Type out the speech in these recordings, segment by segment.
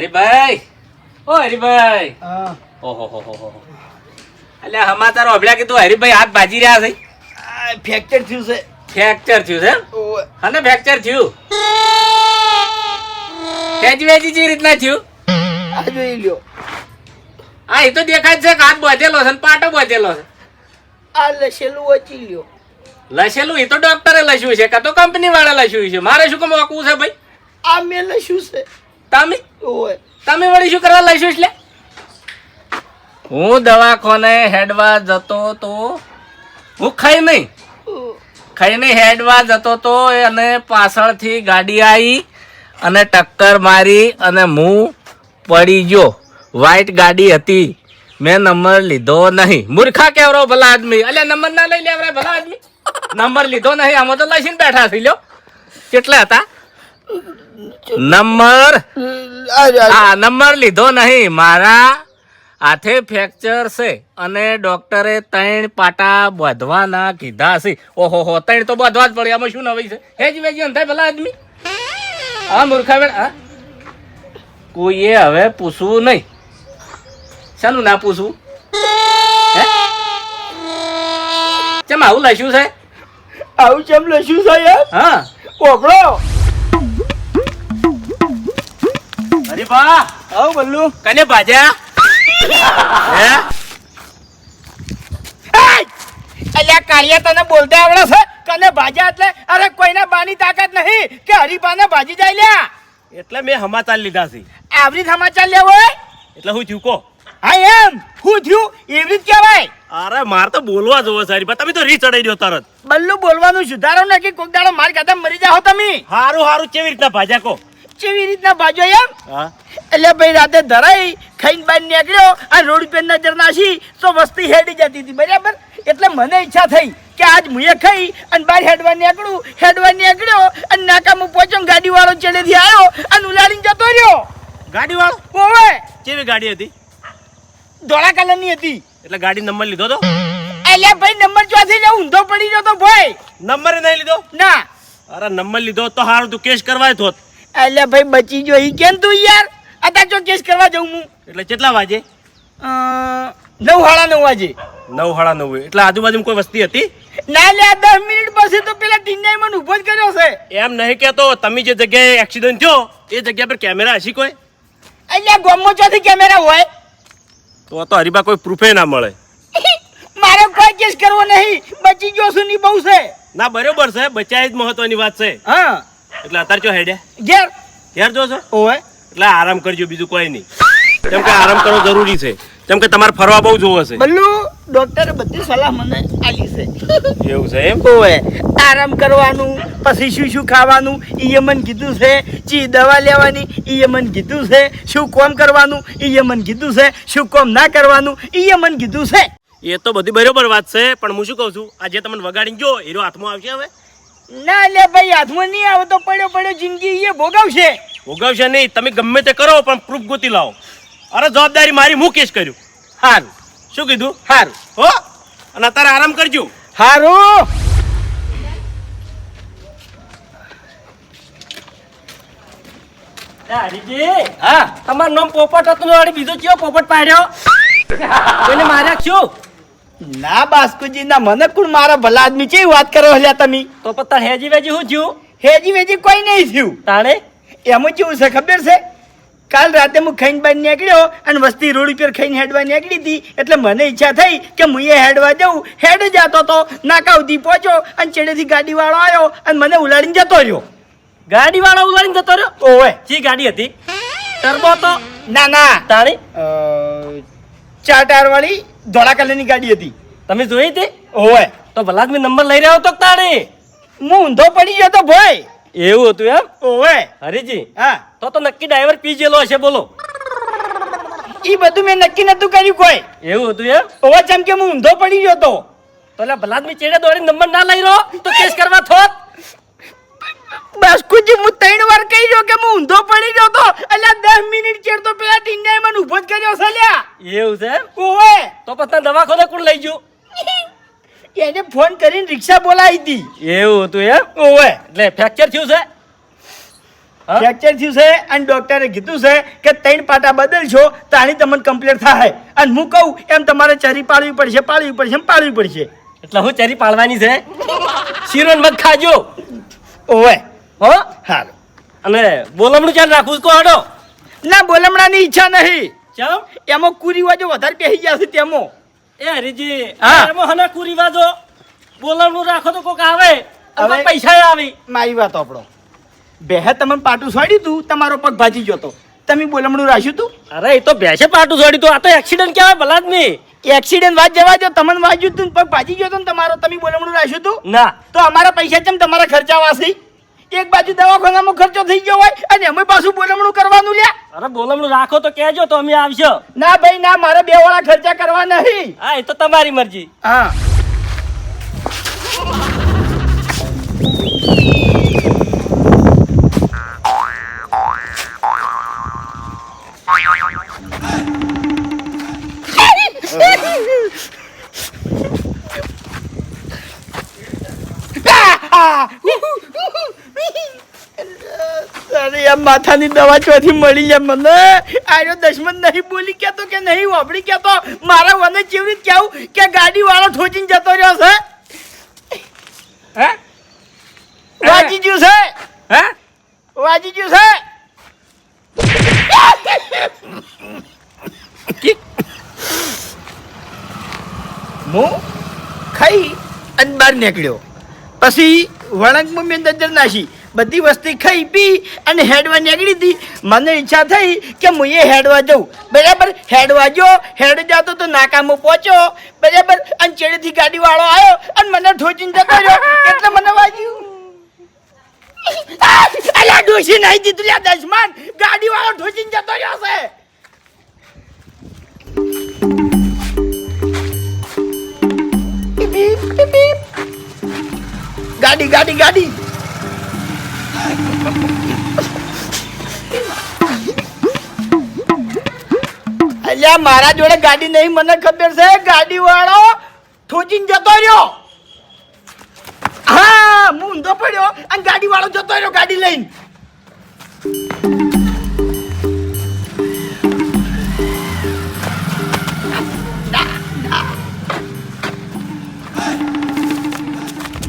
હરિભાઈ! ઓ હરિભાઈ! હા. ઓહો હો હો હો સમાચાર હોભળ્યા કીધું હરિભાઈ હાથ ભાજી રહ્યા છે. ફ્રેક્ચર થયું છે. ફ્રેક્ચર થયું છે હા. ફ્રેક્ચર થયું? વેજી વેચી જે રીતના થયું? આ જોઈ લ્યો. હા એ તો દેખાય છે કે હાથ બાંધેલો છે ને પાટો બાંધેલો છે. આ લસેલું વચી લ્યો. લસેલું એ તો ડોક્ટરે લસ્યું છે કાં તો કંપની વાળા લસ્યું છે. મારે શું કમ વાંકવું છે ભાઈ? આ મેં લસ્યું છે. તમે? ઓવે તમે વળી શું કરવા લઈશું એટલે? હું દવાખાને હેડવા જતો તો હું ખાઈ નહીં. ખાઈને હેડવા જતો તો અને પાછળથી ગાડી આવી અને ટક્કર મારી અને હું પડી ગયો. વ્હાઈટ ગાડી હતી. મેં નંબર લીધો નહીં. મૂર્ખા કેવરો ભલા આદમી. અલ્યા નંબર ના લઈ લેવરે ભલા આદમી. નંબર લીધો નહીં. આમાં તો લસીને બેઠા થઈ લ્યો કેટલા હતા? નંબર? આ હા નંબર લીધો નહીં. મારા હાથે ફ્રેક્ચર છે અને ડોક્ટરે ત્રણ પાટા બાંધવાના કીધા છે. ઓહો હો ત્રણ તો બાંધવા જ પડે. આમાં શું નવી છે? હેજ વેજી અંધાય ભલા આદમી. હા મૂર્ખા બેન હા? કોઈએ હવે પૂછવું નહીં. શાનું ના પૂછવું? હે? ચમ આવું લખ્યું છે? આવું ચમ લસ્યું છે યાર? હા. ઓપડો બા આવ બલ્લુ. કને ભાજ્યા હે? અલ્યા કાળિયા તને બોલતા આવડે છે? કને ભાજ્યા એટલે? અરે કોઈને બાની તાકાત નહીં કે હરીબાને ભાજી જાય લ્યા. એટલે મેં સમાચાર લીધા છે. આવરી સમાચાર લેવો એટલે હું થયું કહો હા એમ. હું થયું? એવી જ કહેવાય. અરે મારે તો બોલવા જોવો સારી પણ તમે તો રી ચડાઈ દો તરત. બલ્લુ બોલવાનું સુધારો ને કે કોક દાડો માર ખાતા મરી જાઓ તમે. હારું હારું કેવી રીતના ભાજ્યા કહો કેવી રીતના બાજો એમ એટલે ભાઈ રાતે ધરાઈ ખાઈને બહાર નીકળ્યો આ રોડ પર નજર નાસી તો વસ્તી હેડી જતી હતી બરાબર? એટલે મને ઈચ્છા થઈ કે આજ મુએ ખાઈ અને બહાર હેડવા નીકળું. હેડવા નીકળ્યો અને નાકામાં પહોંચ્યો ગાડી વાળો ચડેથી આવ્યો અને ઉલાડીને જતો રહ્યો. ગાડી વાળો ઓવે કેવી ગાડી હતી? ધોળા કલરની હતી. એટલે ગાડી નંબર લીધો તો? એટલે ભાઈ નંબર ચોથી લેવું ઊંધો પડી ગયો તો ભાઈ નંબર નહીં લીધો? ના. અરે નંબર લીધો તો હારું તું કેસ કરવાય થોત. એટલે ભાઈ બચી ગયો. ઈ કેમ તું યાર? અત્યારે જો કેસ કરવા જઉં હું. એટલે કેટલા વાગે? નવ સાડા નવ વાગે. નવ સાડા નવ એટલે આજુબાજુમાં કોઈ વસ્તી હતી? ના લે આ દસ મિનિટ પછી તો પેલા ટીંગાઈ મને ઊભો જ કર્યો છે. એમ નહીં કેતો તમે જે જગ્યાએ એક્સિડન્ટ થયો એ જગ્યા પર કેમેરા હશી કોઈ? એટલે ગોમો ચોથી કેમેરા હોય. તો તો હરીબા કોઈ પ્રૂફે ના મળે. મારે કોઈ કેસ કરવો નહીં. બચી ગયો છું ની બહુ છે. ના બરોબર છે. બચાય જ મહત્વની વાત છે. હા. એટલે અત્યારે જો હેડે ઘેર. ઘેર જો છો? ઓય એટલે આરામ કરજો બીજું કોઈ નહીં. કેમ કે આરામ કરવો જરૂરી છે. કેમ કે તમારે ફરવા બહુ જોવો છે. બલ્લુ ડોક્ટરે બધી સલાહ મને આલી છે. એવું છે એમ? ઓય આરામ કરવાનું પછી શું શું ખાવાનું ઈએ મન કીધું છે. ચી દવા લેવાની ઈએ મન કીધું છે. શું કોમ કરવાનું ઈએ મન કીધું છે. શું કોમ ના કરવાનું ઈએ મન કીધું છે. એ તો બધી બરોબર વાત છે પણ હું શું કહું છું? આ જે તમને વગાડી ગયો હીરો હાથમાં આવશે હવે. ના લે ભાઈ હાથમાં નહીં આવે તો પડ્યો પડ્યો જિંદગી એ ભોગવશે. ભોગવશે નહીં તમે ગમે તે કરો પણ પ્રૂફ ગોતી લાવો. અરે જવાબદારી મારી હું કેસ કર્યું? હારું. શું કીધું? હારું. હો? અને અત્યારે આરામ કરજો. હારું. હા. તમારું નામ પોપટ હતું બીજો કયો પોપટ પાડ્યો? એને માર્યા છું ના બાસ્કુજી ના મને કોણ મારા ભલા આદમી છે વાત કરો હલ્યા તમે? તો પત્તા હેજી વેજી હું થયું? હેજી વેજી કોઈ નહીં થયું. તાણે? એમાં કેવું છે ખબર છે? કાલ રાતે હું ખાઈને બહાર નીકળ્યો અને વસ્તી રોડ ઉપર ખાઈને હેડવા નીકળી હતી એટલે મને ઈચ્છા થઈ કે હું એ હેડવા જઉં. હેડ જતો તો નાકા સુધી પહોંચ્યો અને છેડેથી ગાડી વાળો આવ્યો અને મને ઉલાડીને જતો રહ્યો. ગાડી વાળો ઉલાડીને જતો રહ્યો? ઓવે. ચી ગાડી હતી? ટર્બો તો ના ના. તારી ચાર ટાયર વાળી ધોળા કલરની ગાડી હતી. તમે જોઈ હતી? હોય. તો ભલા મેં નંબર લઈ રહ્યો હતો તારે હું ઊંધો પડી ગયો તો ભાઈ એવું હતું એમ? ઓવે હરીજી હા. તો તો નક્કી ડ્રાઈવર પી ગયેલો હશે બોલો. ઈ બધું મેં નક્કી નતું કર્યું કોઈ. એવું હતું એમ? ઓવે જેમ કે હું ઊંધો પડી ગયો તો તો ભલા આદમી ચેડે દોડી નંબર ના લઈ રહ્યો? તો કેસ કરવા થોત. બાસ્કુજી હું ત્રણ વાર કહી રહ્યો કે હું ઊંધો પડી ગયો તો એટલે દસ મિનિટ ચેડ તો પેલા ટીંડાએ મને ઊભો જ કર્યો છે લ્યા એવું છે? ઓવે. તો પછી દવાખાને કોણ લઈ ગયો? એને ફોન કરીને રિક્ષા બોલાવી હતી એવું હતું એમ? ઓવે. એટલે ફ્રેક્ચર થયું છે? ફ્રેક્ચર થયું છે અને ડોક્ટરે કીધું છે કે ત્રણ પાટા બદલશો તો આની તમને કમ્પ્લીટ થાય. અને હું કહું એમ તમારે ચરી પાડવી પડશે પાડવી પડશે એમ પાડવી પડશે. એટલે હું ચરી પાડવાની છે? શીરો ને મગ ખાજો. ઓવે. હો? હાલો. અને બોલમણું ચાલ રાખું કો હડો ના બોલમણાની ઈચ્છા નહીં. ચાલો. એમાં કુરીવાજો વધારે બેસી ગયા છે તેમાં. એ હરીજી હા. એમાં હના કુરી વાજો બોલમણું રાખો તો કોક આવે. હવે- પૈસા આવી. મારી વાત આપણો બેહે તમને પાટું છોડી તું તમારો પગ ભાજી ગયો તો. તમે બોલમણું રાખ્યું તું? અરે એ તો બેસે પાટું છોડી તો. આ તો એક્સિડન્ટ કહેવાય ભલા જ નહીં એક્સિડન્ટ વાત જવા દો તમને વાગ્યું તું પગ ભાજી ગયો તો તમારો. તમે બોલમણું રાખ્યું તું? ના. તો અમારા પૈસા કેમ તમારા ખર્ચા વાસી? એક બાજુ દવાખાનામાં ખર્ચો થઈ ગયો હોય અને અમે પાછું બોલમણું કરવાનું લે અરે બોલમણું રાખો તો કહેજો તો અમે આવશો ના ભાઈ ના મારે બે વાળા ખર્ચા કરવા નહીં. હા એ તો તમારી મરજી. હા. માથાની દવા ચોથી મળી જાય મને. આયો દશમન નહીં બોલી કેતો કે નહીં વાપરી કેતો મારા વને જેવી રીતે કેવું કે ગાડી વાળો ઠોચીને જતો રહ્યો છે. હે? વાજી ગયું છે. હે? વાજી ગયું છે. હું ખાઈ અને બહાર નીકળ્યો. પછી વળંકમાં મેં નજર નાખી બધી વસ્તી ખાઈ પી અને હેડવા નીકળી હતી મને ઈચ્છા થઈ કે હું એ હેડવા જઉં. બરાબર હેડવા ગયો હેડ જતો તો નાકામો પહોંચ્યો. બરાબર અને ચેડેથી ગાડી વાળો આવ્યો અને મને ઠોચીને જતો રહ્યો એટલે મને વાગ્યું. અલ્યા ડોસી નહીં દીધું લ્યા દશમાન ગાડી વાળો ઠોચીને જતો રહ્યો છે. ગાડી ગાડી ગાડી. અલ્યા, મારા જોડે ગાડી નહીં, મને ખબર છે. ગાડી વાળો ઠોચીને જતો રહ્યો. હા હું ઊંધો પડ્યો અને ગાડી વાળો જતો રહ્યો ગાડી લઈને.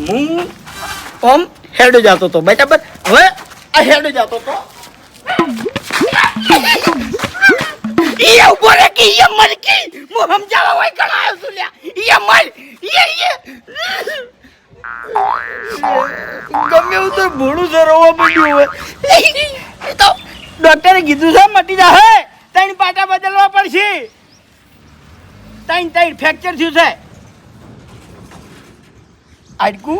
હું ઓમ હેડો જતો તો બરાબર હવે આ હેડો જતો તો. ઈ ઊભો રે કે, ઈ મર કી, હું સમજાવવા હોય કણાયો છું લ્યા. ઈ મર, ઈ ઈ ગમે એવું તો ભોળું સરવા પડ્યું હવે તો ડોક્ટરે કીધું છે, મટી જા હે ત્રણ પાટા બદલવા પડશે. ત્રણ ત્રણ ફ્રેક્ચર થયું છે. આડકું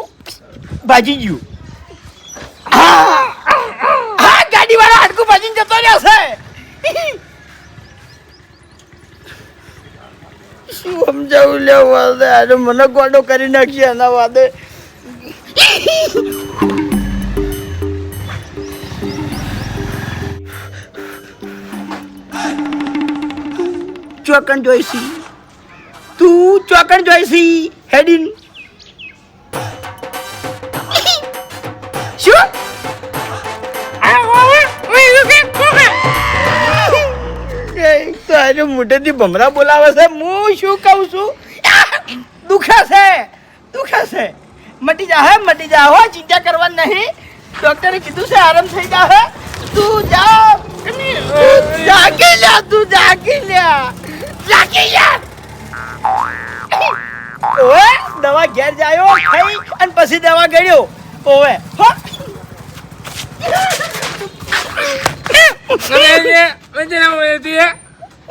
ભાજી ગયું. હા ગાડી વાળો હાડકું ભાજીને જતો રહ્યો છે. શું સમજાવું લે વાદે આજે મને ગોડો કરી નાખી એના વાદે. ચોકન જોઈશી. તું ચોકન જોઈશી, હેડિન. તારે મોઢેથી ભમરા બોલાવે છે, હું શું કહું છું? દુખે છે મટી જા હે, મટી જા હો, ચિંતા કરવા નહીં. ડોક્ટરે કીધું છે, આરામ થઈ જા હે. તું જા. જાગી લે, તું જાગી લે. જાગી લે. ઓએ દવા ઘેર જાયો, ખાઈ અને પછી દવા ગળ્યો. ઓએ હો?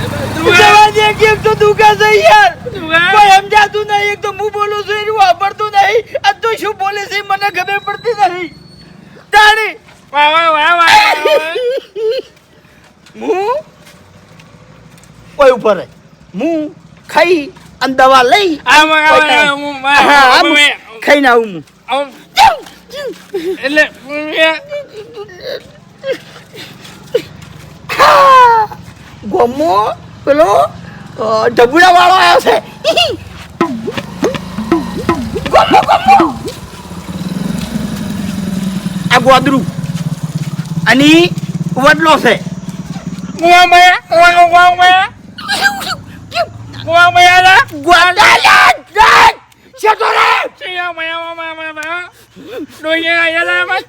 કે એક તો દુખા છે યાર. કોઈ સમજાતું નહીં એક તો હું બોલું છું એનું વાપરતું નહીં. આ તો શું બોલે છે મને ખબર પડતી નહીં તાણી હું? કોઈ ઉપર હું ખાઈ અને દવા લઈ ખાઈને આવું એટલે ગોમો પેલો ઢબુડા વાળો આવ્યો છે. આ ગોદરું અને વડલો છે. ડોહીએ આયા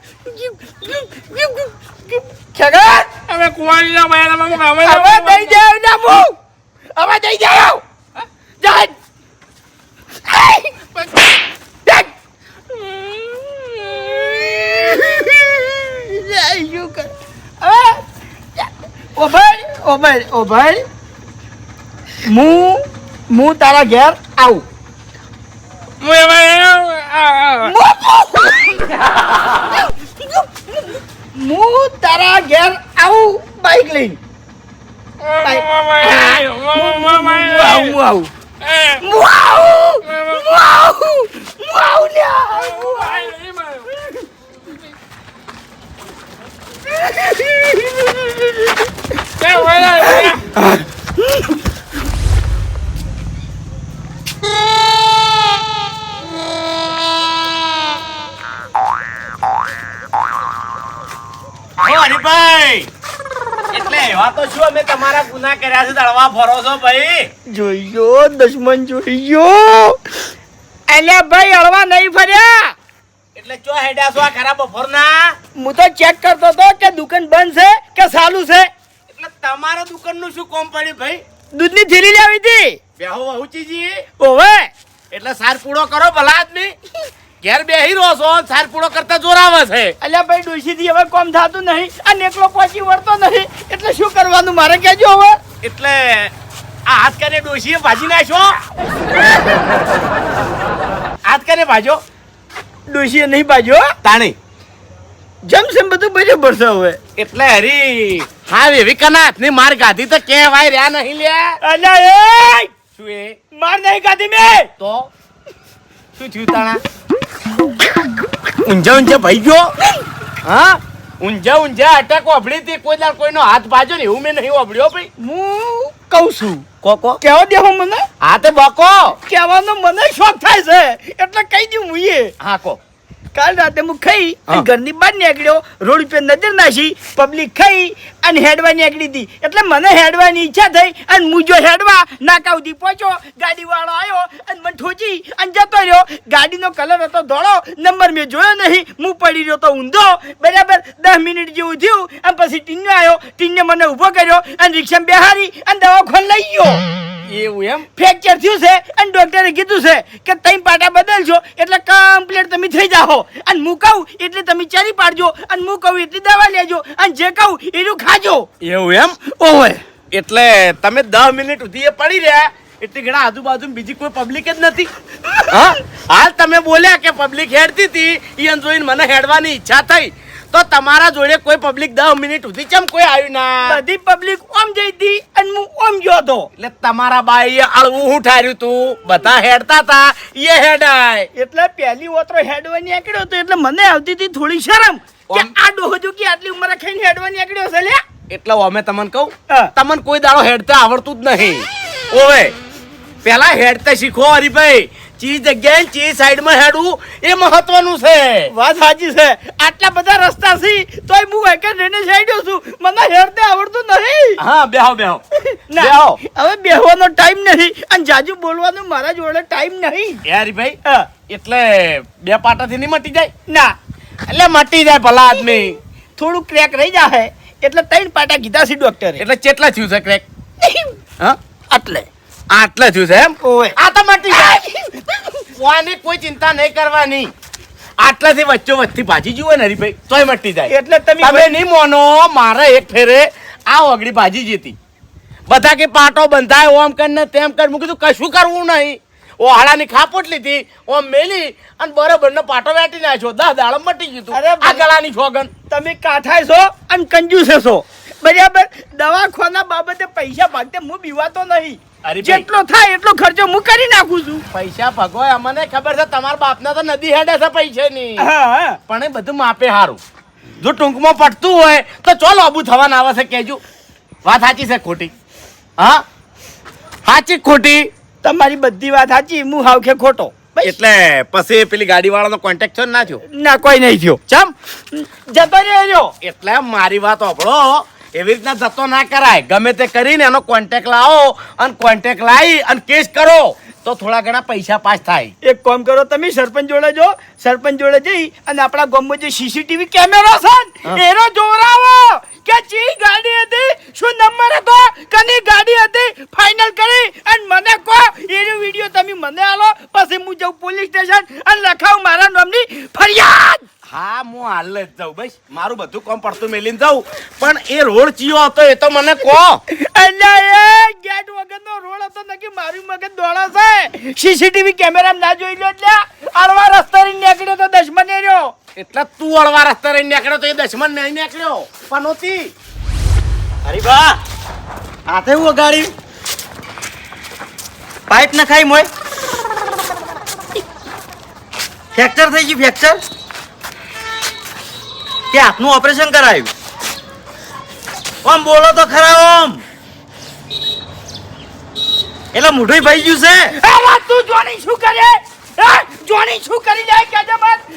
ખેગર હવે કુવાની લા મયા આવે લા હવે મમુક. દઈ જાવ ના મુ! હવે દઈ જાવ હવે ભાઈ હું હું તારા ઘેર આવું. આ. હું તારા ઘેર આવું બાઈક લઈને. મમા મયા, મમા હરીભાઈ એટલે એવા તો શું અમે તમારા ગુના કર્યા છે દળવા ફરો છો ભાઈ. જોઈયો દુશ્મન જોઈયો. અલ્યા ભાઈ અળવા નહીં ફર્યા. એટલે ચો હેડ્યા છો આ ખરા બપોરના? હું તો ચેક કરતો તો કે દુકાન બંધ છે કે ચાલુ છે. એટલે તમારા દુકાનનું શું કોમ પડ્યું ભાઈ? દૂધની થેલી લેવી હતી. બેહો વહુચીજી ઓવે એટલે સાર પૂરો કરો ભલા આદમી. ઘેર બેહી રહો છો સાર પૂળો કરતા જોરાવે છે. અલ્યા ભાઈ ડોશીથી હવે કોમ થતું નહીં. અને એકલો પહોંચી વળતો નહીં. એટલે શું કરવાનું? મારે કહેજો હવે. એટલે આ હાથ કરે ડોશીએ ભાજી નાખ્યો? હાથ કરે ભાજો ડોશીએ નહીં ભાજો તાણી. જેમ સેમ બધું બરાબર છે હવે. એટલે હરી હા એવી કનાથની માર ગાધી તો કેવાય રહ્યા નહીં લ્યા અલ્યા એ શું એ? માર નહીં ગાધી મેં. તો? શું થયું તાણા? ઊંઝા ઊંઝા ભાઈ ગયો? હા? ઊંઝા ઊંઝા અટક વાપરી હતી કોઈ દાર કોઈનો હાથ ભાજો ને એવું મેં નહીં વાપર્યો ભાઈ. હું કહું છું. કોકો કેવો દેહો મને. હા તે બકો. કહેવાનો મને શોખ થાય છે. એટલે કહી દઉં હું એ. હા કો. કાલ રાતે હું ખાઈ અને ઘરની બહાર નીકળ્યો રોડ ઉપર નજર નાખી પબ્લિક ખાઈ અને હેડવા નીકળી હતી. એટલે મને હેડવાની ઈચ્છા થઈ અને હું જો હેડવા નાકાવતી પહોંચ્યો ગાડી વાળો આવ્યો અને મને ઠોચી. અને જતો રહ્યો. ગાડીનો કલર હતો ધોળો. નંબર મેં જોયો નહીં. હું પડી રહ્યો તો ઊંધો. બરાબર દસ મિનિટ જેવું થયું. અને પછી ટીન્યો આવ્યો. ટીન્યો મને ઊભો કર્યો. અને રિક્ષામાં બેહારી. અને દવાખાને લઈ ગયો. એવું એમ? ફ્રેક્ચર થયું છે. અને ડોક્ટરે કીધું છે કે તમે પાટા બદલજો. એટલે કમ્પ્લીટ તમે થઈ જાઓ. અને હું કહું એટલે તમે ચારી પાડજો. અને હું કહું એટલી દવા લેજો. અને જે કહું એટલું ખાજો. એવું એમ? ઓવે. એટલે તમે દસ મિનિટ સુધી એ પડી રહ્યા. એટલી ઘણા આજુબાજુ બીજી કોઈ પબ્લિક જ નથી. હા? હાલ તમે બોલ્યા કે પબ્લિક હેડતી હતી ઈયન જોઈને મને હેડવાની ઈચ્છા થઈ. તો તમારા જોડે કોઈ પબ્લિક દસ મિનિટ સુધી ચમ કોઈ આવ્યું ના? બધી પબ્લિક ઓમ જઈ હતી અને હું ઓમ ગયો હતો. એટલે તમારા બાઈએ અળવું હું ઠાર્યું તું? બધા હેડતા હતા એ હેડાય. એટલે પહેલી ઓતરો હેડવા નીકળ્યો હતો એટલે મને આવતી હતી થોડી શરમ કે. આ ડોહજો કે આટલી ઉંમરે ખાઈને હેડવા નીકળ્યો છે લે એટલે અમે તમને કહું તમને કોઈ દાડો હેડતા આવડતું જ નહીં. ઓવે પેલા હેડતા શીખો હરીભાઈ. ચી જગ્યાએ ચી સાઈડમાં હેડવું એ મહત્વનું છે. વાત સાચી છે. આટલા બધા રસ્તા છે તોય હું વેકેટ રહીને સાઈડ્યો છું. મને હેડતે આવડતું નહીં હા બેહો બેહો. ના બેહો. હવે બેહવાનો ટાઈમ નથી અને જાજુ બોલવાનો મારા જોડે ટાઈમ નહીં એ હરીભાઈ એટલે બે પાટાથી નહીં મટી જાય? ના. એટલે મટી જાય ભલા આદમી. થોડું ક્રેક રહી જાય એટલે ત્રણ પાટા કીધા છે ડોક્ટરે એટલે કેટલા થયું છે ક્રેક? હા? એટલે આટલા થયું છે એમ? આ તો મટી જાય. કોની કોઈ ચિંતા નહીં કરવાની. આટલાથી વચ્ચો વચ્ચે ભાજી જુઓ ને હરીભાઈ તોય મટી જાય. એટલે તમે તમે નહીં મોનો મારે એક ફેરે આ ઓગળી ભાજી જીતી. બધા કે પાટો બંધાય ઓમ કર ને તેમ કર. મૂકી કીધું કશું કરવું નહીં. ઓ હાડાની ખાપોટ લીધી ઓમ મેલી અને બરોબર નો પાટો વેટી નાખ્યો. દસ દાડો મટી ગયું અરે આ ગળાની છોગન. તમે કાઠાય છો અને કંજૂસે છો બરાબર દવાખાના બાબતે પૈસા ભાગતે હું બીવાતો નહીં. જેટલો થાય એટલો ખર્ચો હું કરી નાખું છું. પૈસા ભગવાય અમને ખબર છે તમારા બાપના તો નદી હેડે છે પૈસાની. હા હા. પણ એ બધું માપે હારું. જો ટૂંકમાં પડતું હોય તો ચો લોબુ થવાના આવે છે કેજો વાત સાચી છે ખોટી. હા? સાચી ખોટી? તમારી બધી વાત સાચી હું હાવ કે ખોટો. એટલે પછી પેલી ગાડી વાળાનો કોન્ટેક્ટ છો ના થયો? ના કોઈ નહીં થયો. ચમ? જતો રહ્યો એટલે મારી વાત સાંભળો એવી રીતના જતો ના કરાય. ગમે તે કરીને એનો કોન્ટેક લાવો અને કોન્ટેક લાવી અને કેસ કરો. તો થોડા ઘણા પૈસા પાસ થાય. એક કામ કરો તમે સરપંચ જોડે જો. સરપંચ જોડે જઈ અને આપણા ગામમાં જે સીસીટીવી કેમેરા છે એનો જોરાવો. કે ચી ગાડી હતી? શું નંબર હતો? કની ગાડી હતી? ફાઇનલ કરી. અને મને કહો એનો વીડિયો તમે મને આલો પછી હું જઉં પોલીસ સ્ટેશન અને લખાવ મારા નામની ફરિયાદ. હા હું હાલ જ જાઉં ભાઈ મારું બધું કામ પડતું મેલીને જાઉં. પણ એ રોડ ચિયો હતો એ તો મને કહો. અલ્યા એ ગેટ વગરનો રોડ હતો નકી મારી મગજ દોડા છે. સીસીટીવી કેમેરા ના જોઈ લો એટલે. આળવા રસ્તા નીકળ્યો તો દશમને રહ્યો. એટલે તું અળવા રસ્તા રહી નીકળ્યો તો એ દશમન નહીં નીકળ્યો. પનોતી અરે બા હાથે હું ગાડી પાઇપ ના ખાઈ મોય? ફ્રેક્ચર થઈ ગયું ફ્રેક્ચર? કે હાથનું ઓપરેશન કરાયું. ઓમ બોલો તો ખરા ઓમ. એટલે મોઢું ભાઈ ગયું છે. તું જોની શું કરે? જોની શું કરી જાય કે છે?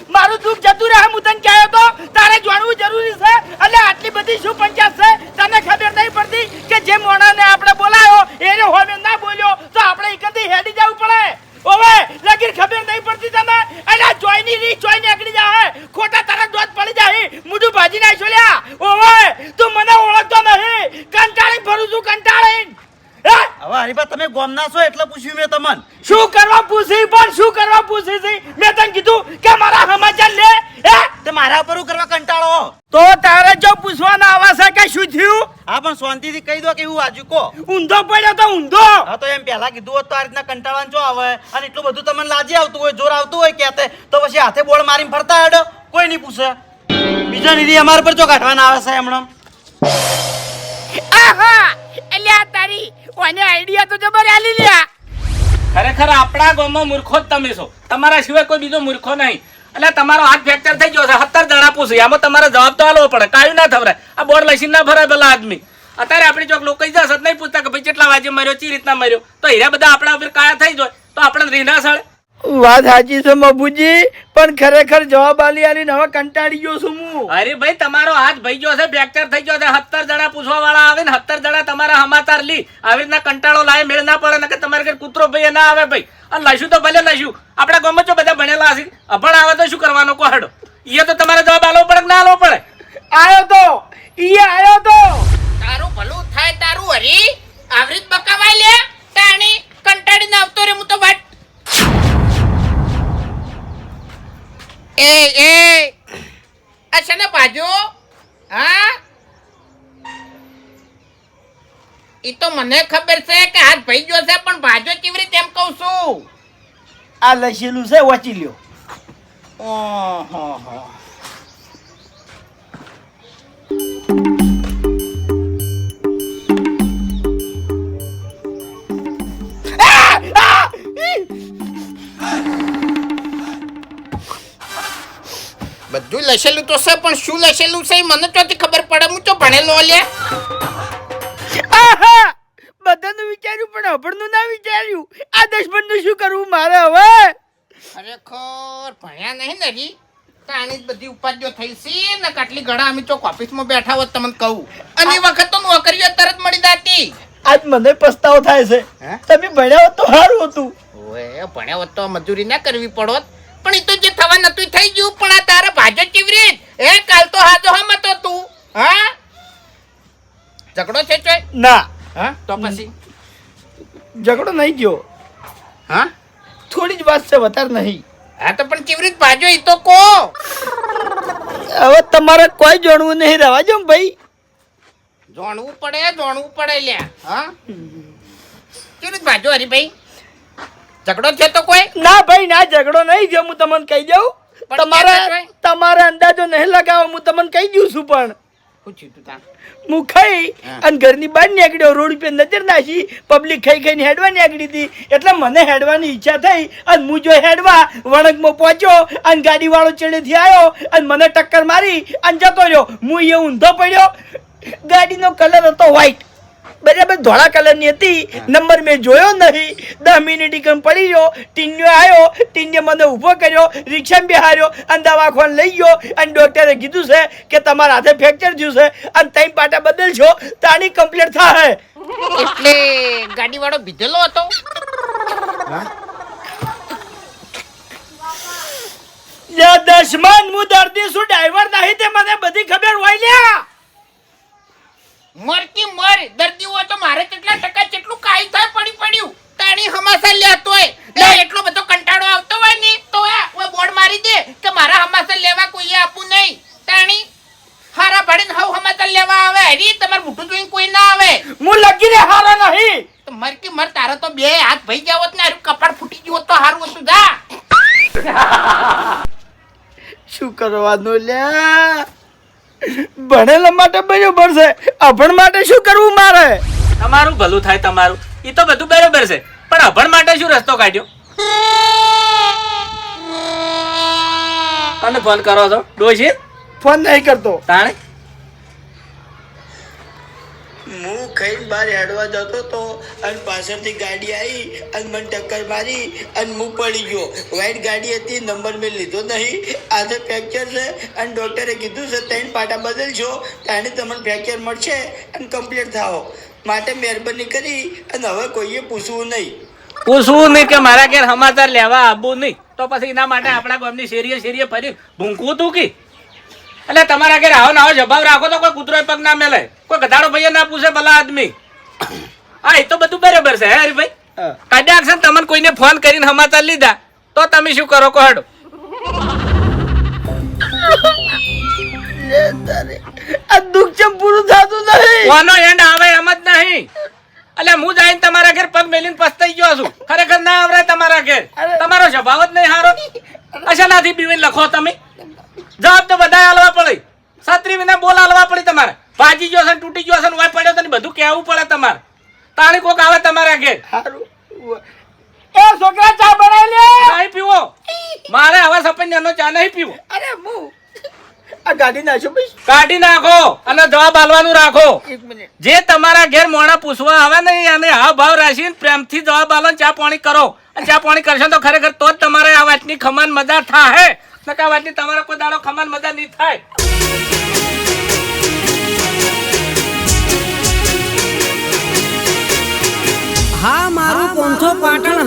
મારું દુઃખ જતું રહે, હું તને કહેતો તારે જાણવું જરૂરી છે એટલે આટલી બધી શું પંચાયત છે તને ખબર નહીં પડતી કે જે મોણાને આપણે બોલાયો એને હોમે ના બોલ્યો તો આપણે એકદી હેડી જવું પડે ઓવે લગીર ખબર નહીં પડતી તને એટલે જોઈની રી જોઈ નીકળી જાય ખોટા તારા દોત પડી જાય મુઢું ભાજી નાખ્યો લ્યા ઓવે તું મને ઓળખતો નહીં કંટાળી ફરું છું કંટાળી હે હવે હરીબા તમે ગોમના છો એટલે પૂછ્યું મેં તમને શું કરવા પૂછી પણ શું કરવા પૂછી છે મેં તને કીધું કે મારા સમાચાર લે હે તે મારા ઉપર હું કરવા કંટાળો તો તારે જો પૂછવાના આવા છે કે શું થયું હા પણ શાંતિથી દો કે. ઊંધો પડ્યો તો ઊંધો. હા તો એમ પહેલા કીધું હોત તો આ રીતના કંટાળવાનું જો આવે અને એટલું બધું તમને લાજી આવતું હોય જોર આવતું હોય કહેતે તો પછી હાથે બોળ મારીને ફરતા હેડો. કોઈ નહીં પૂછે. બીજા નિધિ અમારા પર જો કાઢવાના આવે છે હમણાં. આહા! એટલે આ તારી ઓને આઈડિયા તો જબર આલી લ્યા. ખરેખર આપણા ગામમાં મૂર્ખો જ તમે છો. તમારા સિવાય કોઈ બીજો મૂર્ખો નહીં. એટલે તમારો હાથ ફ્રેક્ચર થઈ ગયો છે. સત્તર જણા પૂછી આમાં તમારે જવાબ તો આલવો પડે. કાયું ના થવરાય આ બોર્ડ લસીને ના ભરાય પેલા આદમી. અત્યારે આપણે ચોક લોકો જશે નહીં પૂછતા કે ભાઈ કેટલા વાગે મર્યો ચી રીતના મર્યો. તો હીરા બધા આપણા ઉપર કાયા થઈ જાય. તો આપણે રીના સળે. વાત સાચી છે મબુજી પણ ખરેખર જવાબ આલી આલી હવે કંટાળી ગયો છું હું. અરે ભાઈ તમારો હાથ ભાઈ ગયો છે ફ્રેક્ચર થઈ ગયો છે. સત્તર જણા પૂછવા વાળા આવે ને સત્તર જણા તમારા સમાચાર લી. આવી રીતના કંટાળો લાય મેળ ના પડે ને કે તમારે ઘેર કૂતરો ભાઈ ના આવે ભાઈ. અને લઈશું તો ભલે લઈશું. આપણા ગામમાં જો બધા ભણેલા હશે. અભણ આવે તો શું કરવાનો કોહડો? એ તો તમારે જવાબ આલવો પડે કે ના આલવો પડે? આયો તો ઈ આયો તો. તારું તારું હરી? આવરી જ બકાવાય લે. તાણી કંટાળીને આવતો રે હું તો વાટ એ એ. આ છે ને બાજુ? હા? એ તો મને ખબર છે કે હાથ ભાઈ ગયો છે પણ ભાજો કેવી રીતે એમ કહું છું? આ લસેલું છે વાંચી લ્યો. ઓહો બધું લસેલું તો છે પણ શું લસેલું છે મને તો ખબર પડે? હું તો ભણેલો લે આહા! બધાનું વિચાર્યું પણ અભણનું ના વિચાર્યું. આ દશમનનું શું કરવું મારે હવે? ખરેખર ભણ્યા નહીં ને હજી? આની જ બધી ઉપાધિઓ થઈ છે ને કાટલી ઘણા અમે ચોક ઓફિસમાં બેઠા હોત તમને કહું. અને વખત તો નોકરીઓ તરત મળી જાતી. આજ મને પસ્તાવો થાય છે? તમે ભણ્યા હોત તો સારું હતું. ઓએ ભણ્યા હોત તો મજૂરી ના કરવી પડોત પણ એ તો જે થવા નતું થઈ ગયું પણ આ તારા ભાજો ચીવરી એ કાલ તો હાજો હમ હતો તું. હા? ઝઘડો છે ચોય? ના. હા? તો પછી? ઝઘડો નહીં ગયો હા? થોડી જ વાત છે વધારે નહીં. હા તો પણ ચીવરી ભાજો એ તો કો હવે તમારે કોઈ જાણવું નહીં. રહેવા જો ભાઈ. જોણવું પડે જોણવું પડે લે. હા? કેવી બાજુ હરીભાઈ? ઝઘડો છે તો કોઈ? ના ભાઈ ના ઝઘડો નહીં જો હું તમને કહી દઉં. તમારા તમારે અંદાજો નહીં લગાવો હું તમને કહી દઉં છું પણ. હું ખાઈ અને ઘરની બહાર નીકળ્યો રોડ ઉપર નજર નાખી પબ્લિક ખાઈ ખાઈને હેડવા નીકળી હતી. એટલે મને હેડવાની ઈચ્છા થઈ અને હું જો હેડવા વળગમાં પહોંચ્યો અને ગાડી વાળો ચડેથી આવ્યો અને મને ટક્કર મારી અને જતો રહ્યો. હું એ ઊંધો પડ્યો. ગાડીનો કલર હતો વ્હાઈટ બરાબર ધોળા કલરની હતી. નંબર મેં જોયો નહીં. દસ મિનિટ એકમ પડી ગયો ટીન્યો આવ્યો. ટીન્યો મને ઊભો કર્યો. રિક્ષામાં બેહાર્યો. અને દવાખાન લઈ ગયો. અને ડોક્ટરે કીધું છે કે તમારા હાથે ફ્રેક્ચર થયું છે. અને ત્રણ પાટા બદલશો તાની કમ્પ્લીટ થાય એટલે ગાડી વાળો બીધેલો હતો યા દશમન હું દર્દી છું ડ્રાઈવર નહીં તે મને બધી ખબર હોય લ્યા. મરતી મર દર્દી હોય તો મારે કેટલા ટકા કેટલું કાઈ થાય પડી પડ્યું. તાણી હમાસા લેતો હોય. લે એટલો બધો કંટાળો આવતો હોય ને તો આ ઓય બોર્ડ મારી દે કે મારા હમાસા લેવા કોઈએ આપવું નહીં. તાણી હારા ભાડીને હવ હમાસા લેવા આવે. હરી તમાર મોટું જોઈને કોઈ ના આવે. હું લગી રે હારા નહીં. તો મર કે મર તારા તો બે હાથ ભઈ જાવત ને હારું કપાળ ફૂટી ગયું હોત તો હારું હતું જા. શું કરવાનું લ્યા? ભણેલા માટે બરોબર છે અભણ માટે શું કરવું મારે? તમારું ભલું થાય તમારું. એ તો બધું બરોબર છે પણ અભણ માટે શું રસ્તો કાઢ્યો? કોને ફોન કરો છો ડોશી? ફોન નહીં કરતો. તાણે? હું ખાઈને બહાર હેડવા જતો તો અને પાછળથી ગાડી આવી અને મને ટક્કર મારી અને હું પડી ગયો. વાઈટ ગાડી હતી, નંબર મેં લીધો નહીં. આજે ફ્રેક્ચર છે અને ડૉક્ટરે કીધું છે, ત્રણ પાટા બદલશો ત્યાં તમને ફ્રેક્ચર મળશે અને કમ્પ્લીટ થાઓ. માટે મહેરબાની કરી અને હવે કોઈએ પૂછવું નહીં. પૂછવું નહીં કે મારા ઘેર સમાચાર લેવા આવવું નહીં. તો પછી એના માટે આપણા ગામની શેરીએ શેરીએ ફરી ભૂંકવું તું કી? એટલે તમારા ઘેર આવો ને આવો જવાબ રાખો તો કોઈ કૂતરો પગ ના મેલે કોઈ ગધાડો ભાઈ ના પૂછે ભલા આદમી. હા એ તો બધું બરાબર છે હે હરીભાઈ? કાઢ્યા છે તમને કોઈને ફોન કરીને સમાચાર લીધા. તો તમે શું કરો કહો હેડો આ દુઃખ ચમ પૂરું થતું કોનો એન્ડ આવે એમ જ નહીં. એટલે હું જઈને તમારા ઘેર પગ મેલીને પસ્તાઈ ગયો છું. ખરેખર ના આવરાય તમારા ઘેર. તમારો સ્વભાવ જ નહીં હારો. અશાનાથી નાથી બીવીને લખો તમે. જવાબ તો બધા હાલવા પડે. છત્રી વિના બોલ હાલવા પડે તમારે. ભાજી ગયો છે તૂટી ગયો છે ને વાય પડ્યો તો બધું કહેવું પડે તમારે. તાણી કોક આવે તમારા ઘેર. સારું એ છોકરા ચા બનાવી લે. નહીં પીવો. મારે હવે સપન ચા નહીં પીવો. અરે હું આ ગાડી નાખો ભાઈ. કાઢી નાખો અને જવાબ આલવાનું રાખો. એક મિનિટ. જે તમારા ઘેર મોણા પૂછવા આવે ને અને હા ભાવ રાશીને પ્રેમથી જવાબ આલો ચા પાણી કરો. અને ચા પાણી કરશો તો ખરેખર તો જ તમારે આ વાતની ખમાન મજા થાય નકા તમારે કોઈ દાડો ખમાન મજા નહીં થાય. હા મારું પોંથો પાટણ